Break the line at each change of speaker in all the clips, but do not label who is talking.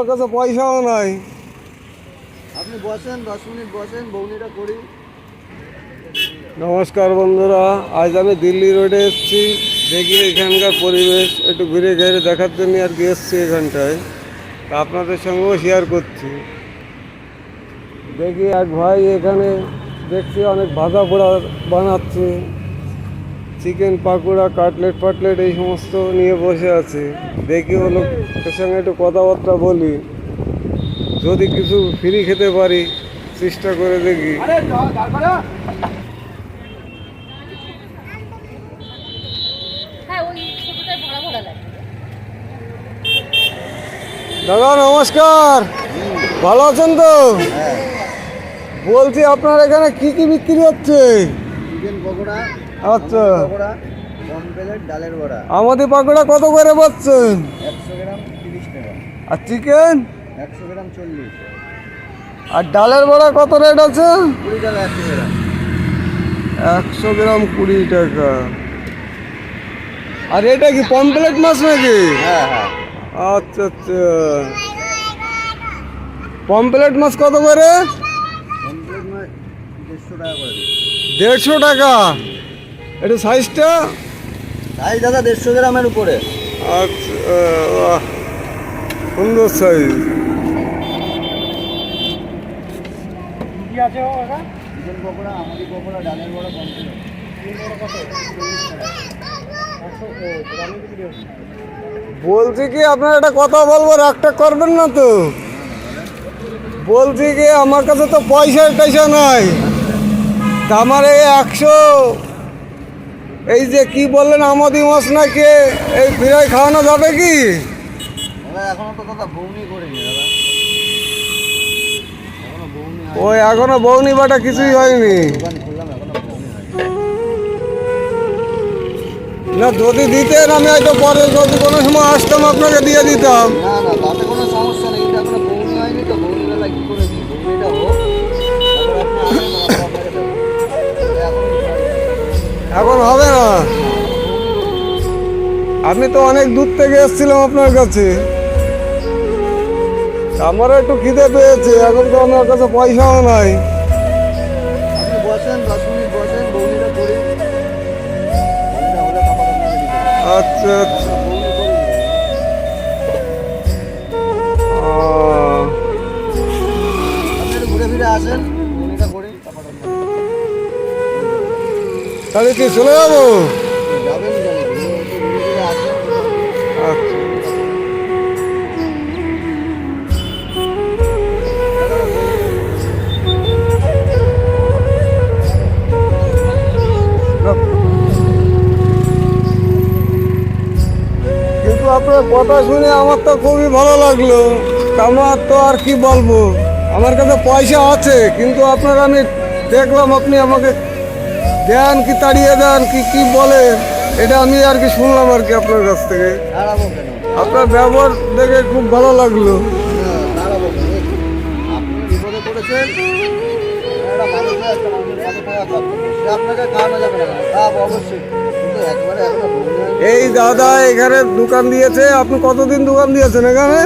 আমার কাছে পয়সাও নাই।
আপনি বসেন দশ মিনিট বসেন বৌনিটা করি।
নমস্কার বন্ধুরা আজ আমি দিল্লি রোডে এসেছি। দেখি এখানকার পরিবেশ একটু ঘুরে ঘুরে দেখার জন্য আর কি এসেছি এখানটায়। তা আপনাদের সঙ্গেও শেয়ার করছি। দেখি এক ভাই এখানে দেখছি অনেক ভাজা পোড়া বানাচ্ছে। চিকেন পাকোড়া কাটলেট ফাটলেট এই সমস্ত নিয়ে বসে আছে। দেখি হলো এর সঙ্গে একটু কথাবার্তা বলি। যদি কিছু ফ্রি খেতে পারি চেষ্টা করে দেখি।
হ্যাঁ
দাদা নমস্কার। ভালো আছেন তো?
হ্যাঁ।
বলছি আপনার এখানে কি কি বিক্রি হচ্ছে?
চিকেন পকোড়া
আচ্ছা।
ডালের বড়া
আমাদের পাকোড়া কত করে পাচ্ছেন
একশো গ্রাম তিরিশ টাকা
আর চিকেন
একশো গ্রাম চল্লিশ
আর ডালের বড়া কত রেট আছে?
কুড়ি টাকা একশো গ্রাম
একশো গ্রাম কুড়ি টাকা। আর এটা কি পমপ্লেট মাছ নাকি?
হ্যাঁ হ্যাঁ
আচ্ছা আচ্ছা। পমপ্লেট মাছ কত করে?
কমপ্লিট নয় দেড়শো টাকা করে
দেড়শো টাকা। এটা সাইজটা?
তাই দাদা দেড়শো গ্রামের উপরে।
আচ্ছা সুন্দর সাইজ।
চিকেন পকোড়া আমাদের পকোড়া ডালের বড়া কমপ্লিট
বলছি কি আপনার একটা কথা বলব একটা করবেন না তো? বলছি কি আমার কাছে তো পয়সা টয়সা নাই। তা আমার এই একশো এই যে কি বললেন আমাদি নাকি? এই ফিরাই খাওয়ানো যাবে কি?
এখনও তো বৌনি করিনি
ওই এখনও বৌনি বাটা কিছুই হয়নি।
হয়
না যদি দিতেন আমি হয়তো পরে যদি কোনো সময় আসতাম আপনাকে দিয়ে দিতাম।
না না তাতে কোনো সমস্যা নেই এখনও বৌনি হয়নি তো বৌনি বেলা কি করে এখন
হবে না। আমি তো অনেক দূর থেকে এসেছিলাম আপনার কাছে। আমারও একটু খিদে পেয়েছে এখন তো আমার কাছে পয়সাও নাই।
আপনি বসেন দশ মিনিট বসেন করি।
আচ্ছা আচ্ছা।
ঘুরে ফিরে আসেন।
তাহলে কি চলে যাব? কিন্তু আপনার কথা শুনে আমার তো খুবই ভালো লাগল। আমার তো আর কি বলব? আমার কাছে পয়সা আছে, কিন্তু আপনার আমি দেখলাম আপনি আমাকে দেন কি, তাড়িয়ে দেন কি কি বলে এটা আমি আর কি শুনলাম আর কি আপনার কাছ থেকে। আপনার ব্যবহার দেখে খুব ভালো লাগল। এই দাদা এখানে দোকান দিয়েছে। আপনি কতদিন দোকান দিয়েছেন এখানে?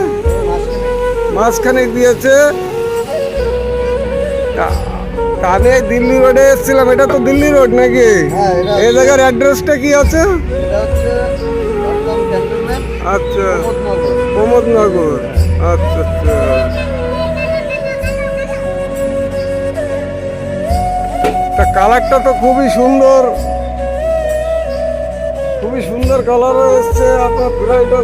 মাঝখানে
দিয়েছে। আমি এই দিল্লি রোডে এসেছিলাম এটা তো দিল্লি রোড নাকি?
হ্যাঁ,
এই জায়গার অ্যাড্রেসটা কি আছে? আচ্ছা।
প্রমোদনগর।
আচ্ছা আচ্ছা। তা কালারটা তো খুবই সুন্দর। খুবই সুন্দর কালার এসছে আপনার ফ্রাইটা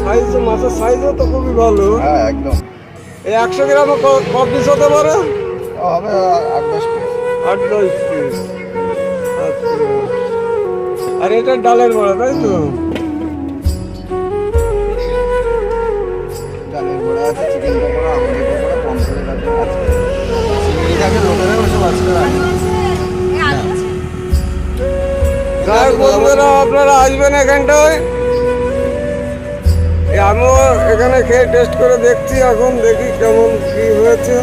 সাইজ মাছের সাইজও তো খুবই ভালো।
হ্যাঁ একদম।
এই একশো গ্রামে ক- ক পিস হতে পারে
হবে আট দশ পিস।
আট দশ পিস। আচ্ছা। আর এটা ডালের বড়া তাই তো?
ডালের বড়া আছে চিকেন পকোড়া আমাদের পকোড়া কমপ্লিট আছে। আছে চিংড়িটাকে লোকেরা ওসব আজকে রাখে
যাই হোক বন্ধুরা আপনারা আসবেন এখানটায়। আমিও এখানে খেয়ে টেস্ট করে দেখছি এখন দেখি কেমন কি হয়েছে।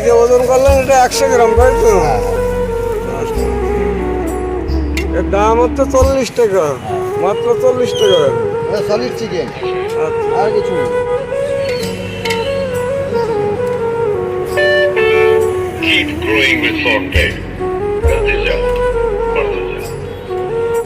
যে ওজন করলেন এটা একশো গ্রাম তাই তো?
হ্যাঁ।
এর দাম হচ্ছে চল্লিশ টাকা মাত্র চল্লিশ টাকা।
সলিড চিকেন
আচ্ছা।
আর কিছু নেই।
Keep growing with a